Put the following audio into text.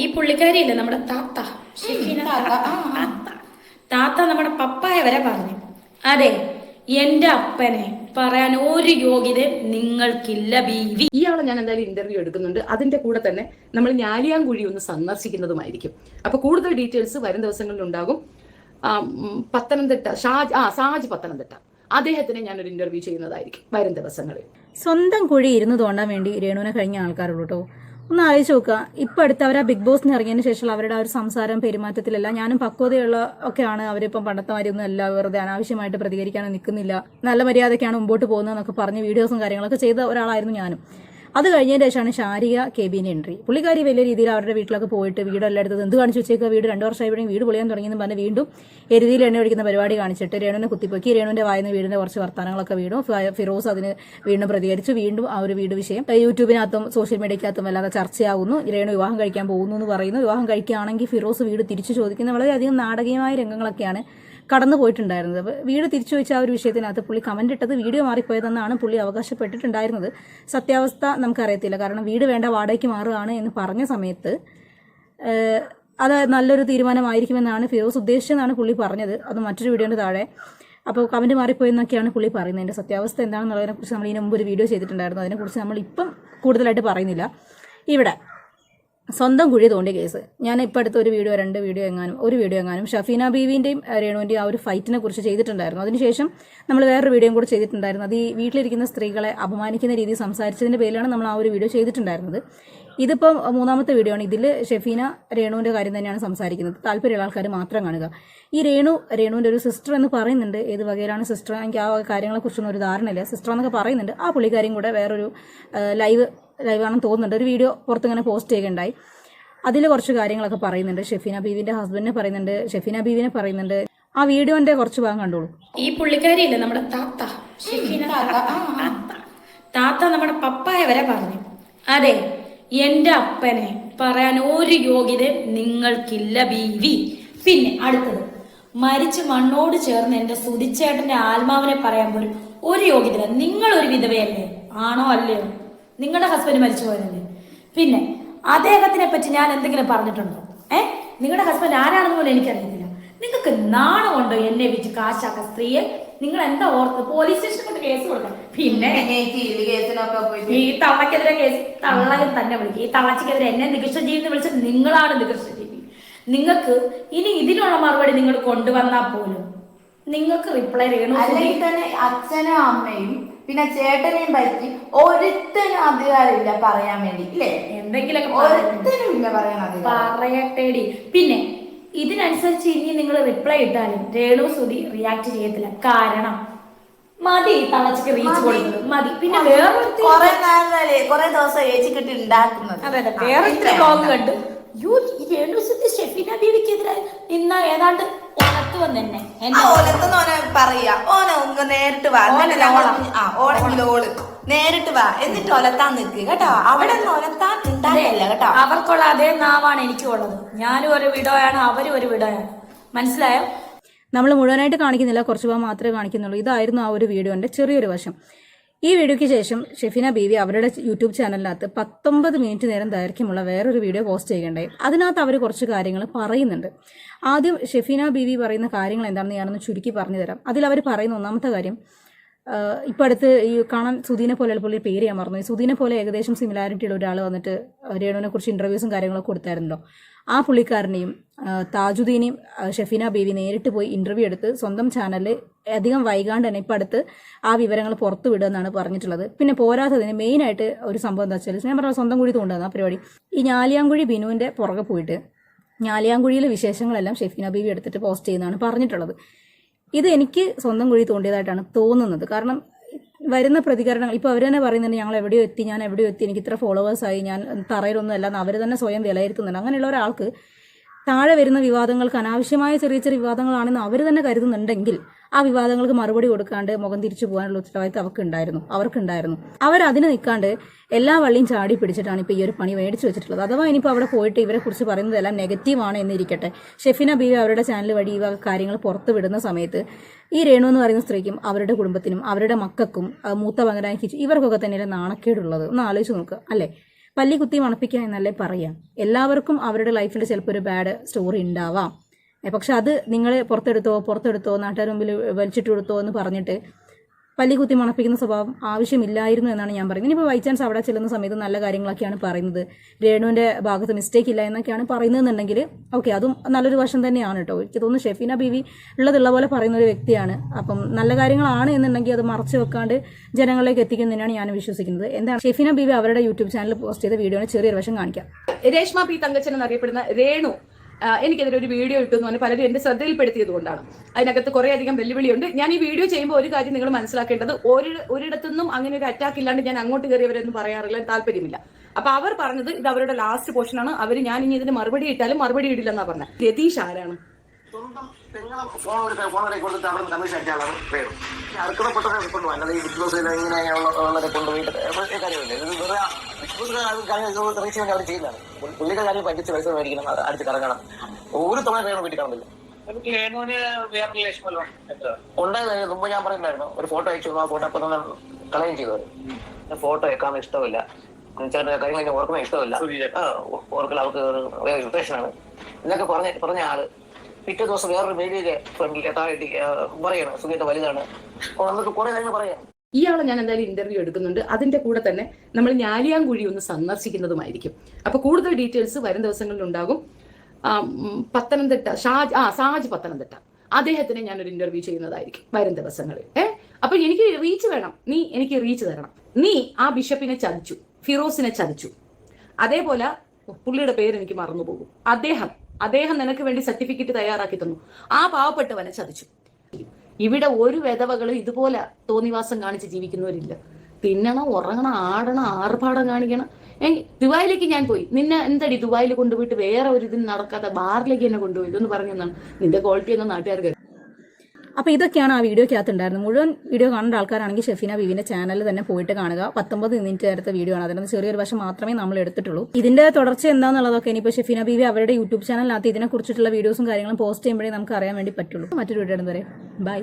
ഈ പുള്ളിക്കാരിയില്ലേ നമ്മുടെ താത്ത? താത്ത. നമ്മുടെ പപ്പായ വരെ പറഞ്ഞു. അതെ എന്റെ അപ്പനെ പറയാൻ ഒരു യോഗ്യത നിങ്ങൾക്കില്ല ബീവി. ഇയാളെ ഞാൻ എന്തായാലും ഇന്റർവ്യൂ എടുക്കുന്നുണ്ട്. അതിന്റെ കൂടെ തന്നെ നമ്മൾ ഞാലിയാങ്കുഴി ഒന്ന് സന്ദർശിക്കുന്നതുമായിരിക്കും. അപ്പൊ കൂടുതൽ ഡീറ്റെയിൽസ് വരും ദിവസങ്ങളിൽ ഉണ്ടാകും. പത്തനംതിട്ട ഷാജ് ആ സാജ് പത്തനംതിട്ട. അദ്ദേഹത്തിനെ ഒരു ഇന്റർവ്യൂ ചെയ്യുന്നതായിരിക്കും വരും ദിവസങ്ങളിൽ. സ്വന്തം കുഴി ഇരുന്ന് തോണ്ടാൻ വേണ്ടി രേണുവിനെ കഴിഞ്ഞ ആൾക്കാരുള്ളൂ കേട്ടോ ഒന്ന് ആലോചിച്ച് നോക്കുക. ഇപ്പം അടുത്ത് അവർ ആ ബിഗ് ബോസിന് ഇറങ്ങിയതിന് ശേഷം അവരുടെ ആ ഒരു സംസാരം പെരുമാറ്റത്തിലല്ല ഞാനും പക്വതയുള്ള ഒക്കെയാണ് അവരിപ്പം പണ്ടത്തെ മാതിരിയൊന്നും അല്ല വെറുതെ അനാവശ്യമായിട്ട് പ്രതികരിക്കാനും നിൽക്കുന്നില്ല. നല്ല മര്യാദയ്ക്കാണ് മുമ്പോട്ട് പോകുന്നതെന്നൊക്കെ പറഞ്ഞ് വീഡിയോസും കാര്യങ്ങളൊക്കെ ചെയ്ത ഒരാളായിരുന്നു ഞാനും. അത് കഴിഞ്ഞതിന് ശേഷമാണ് ശാരിക കെബിന് എൻട്രി. പുള്ളിക്കാരി വലിയ രീതിയിൽ അവരുടെ വീട്ടിലൊക്കെ പോയിട്ട് വീടെല്ലാം എടുത്തത് എന്ത് കാണിച്ചു വെച്ചേക്കുക വീട് രണ്ടു വർഷമായി ഇവിടെ വീട് പൊളിയാൻ തുടങ്ങിയെന്ന് പറഞ്ഞ് വീണ്ടും എരുതിയിൽ എണ്ണ ഒഴിക്കുന്ന പരിപാടി കാണിച്ചിട്ട് രേണുവിനെ കുത്തിപ്പൊക്കി. രേണുവിന്റെ വായന വീടിന്റെ കുറച്ച് വർത്തമാനങ്ങളൊക്കെ വീണു. ഫിറോസ് അതിന് വീണ്ടും പ്രതികരിച്ചു. വീണ്ടും ആ ഒരു വീട് വിഷയം. യൂട്യൂബിനകത്തും സോഷ്യൽ മീഡിയക്കകത്തും വല്ലാതെ ചർച്ചയാകുന്നു രേണു വിവാഹം കഴിക്കാൻ പോകുന്നു എന്ന് പറയുന്നു. വിവാഹം കഴിക്കുകയാണെങ്കിൽ ഫിറോസ് വീട് തിരിച്ചു ചോദിക്കുന്ന വളരെയധികം നാടകീയമായ രംഗങ്ങളൊക്കെയാണ് കടന്നു പോയിട്ടുണ്ടായിരുന്നത്. അപ്പോൾ വീട് തിരിച്ചു വെച്ച ആ ഒരു വിഷയത്തിനകത്ത് പുള്ളി കമന്റ് ഇട്ടത് വീഡിയോ മാറിപ്പോയതെന്നാണ് പുള്ളി അവകാശപ്പെട്ടിട്ടുണ്ടായിരുന്നത്. സത്യാവസ്ഥ നമുക്കറിയത്തില്ല. കാരണം വീട് വേണ്ട വാടകയ്ക്ക് മാറുകയാണ് എന്ന് പറഞ്ഞ സമയത്ത് അത് നല്ലൊരു തീരുമാനമായിരിക്കുമെന്നാണ് ഫിറോസ് ഉദ്ദേശിച്ചതെന്നാണ് പുള്ളി പറഞ്ഞത്. അത് മറ്റൊരു വീഡിയോന്റെ താഴെ. അപ്പോൾ കമന്റ് മാറിപ്പോയെന്നൊക്കെയാണ് പുള്ളി പറയുന്നത്. എന്റെ സത്യാവസ്ഥ എന്താണെന്നുള്ളതിനെക്കുറിച്ച് നമ്മൾ ഇതിന് മുമ്പ് ഒരു വീഡിയോ ചെയ്തിട്ടുണ്ടായിരുന്നു. അതിനെക്കുറിച്ച് നമ്മൾ ഇപ്പം കൂടുതലായിട്ട് പറയുന്നില്ല. ഇവിടെ സ്വന്തം കുഴി തോണ്ടിയ കേസ്. ഞാൻ ഇപ്പം അടുത്ത ഒരു വീഡിയോ രണ്ട് വീഡിയോ എങ്ങാനും ഒരു വീഡിയോ എങ്ങാനും ഷഫീന ബീവിന്റെയും രേണുവിന്റെയും ആ ഒരു ഫൈറ്റിനെ കുറിച്ച് ചെയ്തിട്ടുണ്ടായിരുന്നു. അതിനുശേഷം നമ്മൾ വേറൊരു വീഡിയോയും കൂടെ ചെയ്തിട്ടുണ്ടായിരുന്നു. അത് ഈ വീട്ടിലിരിക്കുന്ന സ്ത്രീകളെ അപമാനിക്കുന്ന രീതിയിൽ സംസാരിച്ചതിന്റെ പേരിലാണ് നമ്മൾ ആ ഒരു വീഡിയോ ചെയ്തിട്ടുണ്ടായിരുന്നത്. ഇതിപ്പം മൂന്നാമത്തെ വീഡിയോ ആണ്. ഇതിൽ ഷെഫീന രേണുവിന്റെ കാര്യം തന്നെയാണ് സംസാരിക്കുന്നത്. താല്പര്യമുള്ള ആൾക്കാർ മാത്രം കാണുക. ഈ രേണു രേണുവിന്റെ ഒരു സിസ്റ്റർ എന്ന് പറയുന്നുണ്ട്. ഏത് വകയിലാണ് സിസ്റ്റർ എനിക്ക് ആ കാര്യങ്ങളെക്കുറിച്ചൊന്നും ഒരു ധാരണയില്ല. സിസ്റ്റർ എന്നൊക്കെ പറയുന്നുണ്ട്. ആ പുള്ളിക്കാരും കൂടെ വേറൊരു ലൈവ് ലൈവാണെന്ന് തോന്നുന്നുണ്ട്. ഒരു വീഡിയോ പുറത്തിങ്ങനെ പോസ്റ്റ് ചെയ്യുകയുണ്ടായി അതിൽ കുറച്ച് കാര്യങ്ങളൊക്കെ പറയുന്നുണ്ട്. ഷെഫീന ബീവിന്റെ ഹസ്ബൻഡിനെ പറയുന്നുണ്ട്. ഷെഫീന ബീവിനെ പറയുന്നുണ്ട്. ആ വീഡിയോന്റെ കുറച്ച് ഭാഗം കണ്ടോളൂ. ഈ പുള്ളിക്കാരിയില്ലേ നമ്മുടെ താത്ത? താത്ത. നമ്മുടെ പപ്പായ വരെ പറഞ്ഞു. അതെ എന്റെ അപ്പനെ പറയാൻ ഒരു യോഗ്യത നിങ്ങൾക്കില്ല ബീവി. പിന്നെ അടുത്തത്. മരിച്ച് മണ്ണോട് ചേർന്ന് എന്റെ സുതിച്ചേട്ടന്റെ ആത്മാവിനെ പറയാൻ പോലും ഒരു യോഗ്യത നിങ്ങൾ ഒരു വിധവയല്ലേ? ആണോ അല്ലയോ? നിങ്ങളുടെ ഹസ്ബൻഡ് മരിച്ചു പോയതല്ലേ? പിന്നെ അദ്ദേഹത്തിനെ പറ്റി ഞാൻ എന്തെങ്കിലും പറഞ്ഞിട്ടുണ്ടോ? ഏ? നിങ്ങളുടെ ഹസ്ബൻഡ് ആരാണെന്ന് പോലും എനിക്കറിയത്തില്ല. നിങ്ങൾക്ക് നാണമുണ്ടോ എന്നെ വിറ്റ് കാശാക്ക സ്ത്രീയെ? നിങ്ങൾ എന്താ ഓർത്ത് പോലീസ് സ്റ്റേഷനിൽ കൊണ്ട് കേസ് കൊടുക്കണം പിന്നെ ഈ തള്ളക്കെതിരെ കേസ് തള്ളയും തന്നെ വിളിക്കും. ഈ തള്ളച്ചക്കെതിരെ എന്നെ നികൃഷ്ടജീവി എന്ന് വിളിച്ചത് നിങ്ങളാണ് നികൃഷ്ടജീവി നിങ്ങൾക്ക് ഇനി ഇതിനുള്ള മറുപടി നിങ്ങൾ കൊണ്ടുവന്നാൽ പോലും നിങ്ങൾക്ക് റിപ്ലൈ ചെയ്യണം. അല്ലെങ്കിൽ തന്നെ അച്ഛനും അമ്മയും പിന്നെ ചേട്ടനെയും പറ്റി ഒരുത്തനും അധികാരമില്ല പറയാൻ വേണ്ടി ഇല്ലേ? എന്തെങ്കിലുമൊക്കെ. ഒരുത്തനും ഇല്ല പറയാൻ പറയട്ടേടി. പിന്നെ ഇതിനനുസരിച്ച് ഇനി നിങ്ങൾ റിപ്ലൈ ഇട്ടാലും രേണു സുധി റിയാക്ട് ചെയ്യത്തില്ല. കാരണം മതി തളച്ചക്ക് റീച്ച് കൊടുക്കുന്നത്. മതി. പിന്നെ വേറെ കുറെ ദിവസം ഏച്ചിക്കിട്ട് ഉണ്ടാക്കുന്നത്. അതെ അതെ. വേറെ ബ്ലോഗ് കണ്ടു. യോ ഈ രേണു സുധി ഷെഫീന ബീവിക്കെതിരെ നിന്ന ഏതാണ്ട് ഉണർത്തു വന്നെ ഓനെ പറയാ. ഓന ഉങ്ങ നേരിട്ട് വാ. എന്നിട്ട് ഞങ്ങൾ ആ ഓളെങ്കിൽ ഓൾ നേരിട്ട് വാ. എന്നിട്ട് ഒലത്താൻ നിൽക്ക് കേട്ടോ. അവിടെ നിന്ന് ഒലത്താൻ ഉണ്ടാകില്ല കേട്ടോ. അവർക്കുള്ള അതേ നാവാണ് എനിക്കുള്ളത് ഞാനും ഒരു വിടോയാണ് അവരും ഒരു വിടോയാണ് മനസ്സിലായോ? നമ്മൾ മുഴുവനായിട്ട് കാണിക്കുന്നില്ല കുറച്ച് ഭാഗം മാത്രമേ കാണിക്കുന്നുള്ളൂ. ഇതായിരുന്നു ആ ഒരു വീഡിയോന്റെ ചെറിയൊരു വശം. ഈ വീഡിയോയ്ക്ക് ശേഷം ഷെഫിന ബീവി അവരുടെ യൂട്യൂബ് ചാനലിനകത്ത് പത്തൊമ്പത് മിനിറ്റ് നേരം ദൈർഘ്യമുള്ള വേറൊരു വീഡിയോ പോസ്റ്റ് ചെയ്യേണ്ടേ അതിനകത്ത് അവർ കുറച്ച് കാര്യങ്ങൾ പറയുന്നുണ്ട്. ആദ്യം ഷെഫിന ബീവി പറയുന്ന കാര്യങ്ങൾ എന്താണെന്ന് ഞാനൊന്ന് ചുരുക്കി പറഞ്ഞു തരാം അതിൽ അവർ പറയുന്ന ഒന്നാമത്തെ കാര്യം ഇപ്പൊ അടുത്ത് ഈ കാണാൻ സുധീനെ പോലെ പോലെ പേര് ഞാൻ മറന്നു സുധീനെ പോലെ ഏകദേശം സിമിലാരിറ്റി ഉള്ള ഒരാൾ വന്നിട്ട് രേണുവിനെ കുറിച്ച് ഇന്റർവ്യൂസും കാര്യങ്ങളൊക്കെ കൊടുത്തായിരുന്നല്ലോ. ആ പുള്ളിക്കാരനെയും താജുദ്ദീനെയും ഷെഫീന ബേബി നേരിട്ട് പോയി ഇന്റർവ്യൂ എടുത്ത് സ്വന്തം ചാനലിൽ അധികം വൈകാണ്ട് തന്നെ ഇപ്പം അടുത്ത് ആ വിവരങ്ങൾ പുറത്തു വിടുമെന്നാണ് പറഞ്ഞിട്ടുള്ളത്. പിന്നെ പോരാത്തതിന് മെയിനായിട്ട് ഒരു സംഭവം എന്താ വെച്ചാൽ ഞാൻ പറഞ്ഞ സ്വന്തം കുഴി തോണ്ടുന്ന പരിപാടി. ഈ ഞാലിയാങ്കുഴി ബിനുവിന്റെ പുറകെ പോയിട്ട് ഞാലിയാങ്കുഴിയിലെ വിശേഷങ്ങളെല്ലാം ഷെഫീന ബീവി എടുത്തിട്ട് പോസ്റ്റ് ചെയ്യുന്നതാണ് പറഞ്ഞിട്ടുള്ളത്. ഇത് എനിക്ക് സ്വന്തം കുഴി തോണ്ടിയതായിട്ടാണ് തോന്നുന്നത്. കാരണം വരുന്ന പ്രതികരണങ്ങൾ ഇപ്പോൾ അവർ തന്നെ പറയുന്നുണ്ട് ഞങ്ങൾ എവിടെയോ എത്തി ഞാൻ എവിടെയോ എത്തി എനിക്ക് ഇത്ര ഫോളോവേഴ്സായി ഞാൻ തറയിലൊന്നും അല്ല അവർ തന്നെ സ്വയം വിലയിരുത്തുന്നുണ്ട്. അങ്ങനെയുള്ള ഒരാൾക്ക് താഴെ വരുന്ന വിവാദങ്ങൾക്ക് അനാവശ്യമായ ചെറിയ ചെറിയ വിവാദങ്ങളാണെന്ന് അവർ തന്നെ കരുതുന്നുണ്ടെങ്കിൽ ആ വിവാദങ്ങൾക്ക് മറുപടി കൊടുക്കാണ്ട് മുഖം തിരിച്ചു പോകാനുള്ള ഉത്തരവാദിത്തം അവർക്ക് ഉണ്ടായിരുന്നു അവർക്കുണ്ടായിരുന്നു. അവർ അതിന് നിൽക്കാണ്ട് എല്ലാ വള്ളിയും ചാടി പിടിച്ചിട്ടാണ് ഇപ്പോൾ ഈ ഒരു പണി മേടിച്ചു വെച്ചിട്ടുള്ളത്. അഥവാ ഇനിയിപ്പോൾ അവിടെ പോയിട്ട് ഇവരെ കുറിച്ച് പറയുന്നതെല്ലാം നെഗറ്റീവാണ് എന്നിരിക്കട്ടെ ഷെഫിന ബി അവരുടെ ചാനൽ വഴി ഈ കാര്യങ്ങൾ പുറത്ത് വിടുന്ന സമയത്ത് ഈ രേണു എന്ന് പറയുന്ന സ്ത്രീക്കും അവരുടെ കുടുംബത്തിനും അവരുടെ മക്കൾക്കും മൂത്ത പങ്കരാക്കി ഇവർക്കൊക്കെ തന്നെയല്ലേ നാണക്കേടുള്ളത്? ഒന്ന് ആലോചിച്ച് നോക്കുക അല്ലേ? പല്ലി കുത്തി മണപ്പിക്കുക എന്നല്ലേ പറയാം. എല്ലാവർക്കും അവരുടെ ലൈഫിൽ ചിലപ്പോൾ ഒരു ബാഡ് സ്റ്റോറി ഉണ്ടാവാം. പക്ഷെ അത് നിങ്ങൾ പുറത്തെടുത്തോ പുറത്തെടുത്തോ നാട്ടുകാർ മുമ്പിൽ വലിച്ചിട്ട് കൊടുത്തോ എന്ന് പറഞ്ഞിട്ട് പല്ലി കുത്തി മണപ്പിക്കുന്ന സ്വഭാവം ആവശ്യമില്ലായിരുന്നു എന്നാണ് ഞാൻ പറയുന്നത്. ഇനിയിപ്പോൾ ബൈ ചാൻസ് അവിടെ ചെല്ലുന്ന സമയത്ത് നല്ല കാര്യങ്ങളൊക്കെയാണ് പറയുന്നത്. രേണുവിന്റെ ഭാഗത്ത് മിസ്റ്റേക്ക് ഇല്ല എന്നൊക്കെയാണ് പറയുന്നതെന്നുണ്ടെങ്കിൽ ഓക്കെ അതും നല്ലൊരു വശം തന്നെയാണ് കേട്ടോ. എനിക്ക് തോന്നുന്നു ഷെഫീന ബീവി ഉള്ളതുള്ള പോലെ പറയുന്ന ഒരു വ്യക്തിയാണ്. അപ്പം നല്ല കാര്യങ്ങളാണ് എന്നുണ്ടെങ്കിൽ അത് മറച്ചു വെക്കാണ്ട് ജനങ്ങളിലേക്ക് എത്തിക്കുന്നതിനാണ് ഞാൻ വിശ്വസിക്കുന്നത്. എന്താണ്? ഷെഫീന ബീവി അവരുടെ യൂട്യൂബ് ചാനൽ പോസ്റ്റ് ചെയ്ത വീഡിയോനെ ചെറിയൊരു വശം കാണിക്കാം. രേഷ്മ പി തങ്കച്ചൻ എന്നറിയപ്പെടുന്ന രേണു എനിക്കെതിരെ ഒരു വീഡിയോ ഇട്ടു എന്ന് പലരും എന്റെ ശ്രദ്ധയിൽപ്പെടുത്തിയത് കൊണ്ടാണ്. അതിനകത്ത് കുറെ അധികം വെല്ലുവിളിയുണ്ട്. ഞാൻ ഈ വീഡിയോ ചെയ്യുമ്പോൾ ഒരു കാര്യം നിങ്ങൾ മനസ്സിലാക്കേണ്ടത് ഒരു ഒരിടത്തുനിന്നും അങ്ങനെ ഒരു അറ്റാക്ക് ഇല്ലാണ്ട് ഞാൻ അങ്ങോട്ട് കയറിയവരെന്ന് പറയാറില്ല താല്പര്യമില്ല. അപ്പൊ അവർ പറഞ്ഞത് ഇത് അവരുടെ ലാസ്റ്റ് പോർഷനാണ് അവർ ഞാൻ ഇനി ഇതിന് മറുപടി ഇട്ടാലും മറുപടി ഇടില്ലെന്നാ പറഞ്ഞത്. രതീഷ് ആരാണ്? സ്വന്തം പെങ്ങളെ ഫോൺ എടുത്ത് ഫോൺ എടുത്ത് കൊടുത്തിട്ട് അവിടെ കമ്മീഷൻ അടിച്ചാലാണ് പേര്. അർക്കണപ്പെട്ടവരെ കൊണ്ടുപോകാൻ അല്ലാതെ ഈ ബിഗ് ബോസ് ഇങ്ങനെയുള്ളവരെ കൊണ്ടുപോയിട്ട് ഒരു കാര്യമില്ല ഇത് വെറുതെ ബിഗ് ബോസ് കാര്യം റീച്ച് വേണ്ടി അവർ ചെയ്യുന്നതാണ്. പുള്ളിയുടെ കാര്യം പറ്റിച്ച് പൈസ മേടിക്കണം അത് അടിച്ച് കറങ്ങണം. ഒരു തവണ വേണം വീട്ടിൽ കാണുന്നില്ല. ഉണ്ടായത് മുമ്പ് ഞാൻ പറയുന്നുണ്ടായിരുന്നു ഒരു ഫോട്ടോ അയച്ചു. ആ ഫോട്ടോ അപ്പൊ തന്നെ കളയും ചെയ്തത് ഫോട്ടോ വെക്കാൻ ഇഷ്ടമില്ല. ചേട്ടൻ കാര്യം കഴിഞ്ഞാൽ ഓർക്കുന്ന ഇഷ്ടമില്ല. ഓർക്കൽ അവർക്ക് ഒരു ഇതൊക്കെ എന്നൊക്കെ പറഞ്ഞ പറഞ്ഞ ആൾ പിറ്റേ ദിവസം വേറൊരു ഫ്രണ്ടിൽ താഴെ പറയണം സുഖിയുടെ വലുതാണ്. നമുക്ക് കുറെ കാര്യങ്ങൾ പറയാം. ഇയാളെ ഞാൻ എന്തായാലും ഇന്റർവ്യൂ എടുക്കുന്നുണ്ട്. അതിന്റെ കൂടെ തന്നെ നമ്മൾ ഞാലിയാങ്കുഴി ഒന്ന് സന്ദർശിക്കുന്നതുമായിരിക്കും. അപ്പൊ കൂടുതൽ ഡീറ്റെയിൽസ് വരും ദിവസങ്ങളിൽ ഉണ്ടാകും. പത്തനംതിട്ട ഷാജ് ആ സാജ് പത്തനംതിട്ട. അദ്ദേഹത്തിനെ ഞാനൊരു ഇന്റർവ്യൂ ചെയ്യുന്നതായിരിക്കും വരും ദിവസങ്ങളിൽ. ഏ? അപ്പൊ എനിക്ക് റീച്ച് വേണം. നീ എനിക്ക് റീച്ച് തരണം. നീ ആ ബിഷപ്പിനെ ചതിച്ചു ഫിറോസിനെ ചതിച്ചു. അതേപോലെ പുള്ളിയുടെ പേര് എനിക്ക് മറന്നു പോകും അദ്ദേഹം അദ്ദേഹം നിനക്ക് വേണ്ടി സർട്ടിഫിക്കറ്റ് തയ്യാറാക്കി തന്നു. ആ പാവപ്പെട്ടവനെ ചതിച്ചു. ഇവിടെ ഒരു വിധവകളും ഇതുപോലെ തോന്നിവാസം കാണിച്ച് ജീവിക്കുന്നവരില്ല. തിന്നണം ഉറങ്ങണം ആടണം ആർഭാടം കാണിക്കണം. ദുബായിലേക്ക് ഞാൻ പോയി. നിന്നെ എന്തടി ദുബായിൽ കൊണ്ടുപോയിട്ട് വേറെ ഒരു ഇതിന് നടക്കാത്ത ബാറിലേക്ക് എന്നെ കൊണ്ടുപോയി ഇതൊന്ന് പറഞ്ഞു നിന്റെ ക്വാളിറ്റി ഒന്നും നാട്ടുകാർക്ക് അപ്പോൾ ഇതൊക്കെയാണ് ആ വീഡിയോക്കകത്ത് ഉണ്ടായിരുന്നത് മുഴുവൻ വീഡിയോ കാണേണ്ട ആൾക്കാരാണെങ്കിൽ ഷെഫീന ബീവിന്റെ ചാനലിൽ തന്നെ പോയിട്ട് കാണുക. പത്തൊമ്പത് മിനിറ്റ് നേരത്തെ വീഡിയോ ആണ് അതിനകത്ത് ചെറിയൊരു വശം മാത്രമേ നമ്മൾ എടുത്തിട്ടുള്ളൂ. ഇതിന്റെ തുടർച്ച എന്താണെന്നുള്ളതൊക്കെ ഇനിയിപ്പോൾ ഷെഫീന ബീവി അവരുടെ യൂട്യൂബ് ചാനലിനകത്ത് ഇതിനെക്കുറിച്ചിട്ടുള്ള വീഡിയോസും കാര്യങ്ങളും പോസ്റ്റ് ചെയ്യുമ്പോഴേ നമുക്ക് അറിയാൻ വേണ്ടി പറ്റുള്ളൂ. മറ്റൊരു വീഡിയോ വരെ. ബൈ.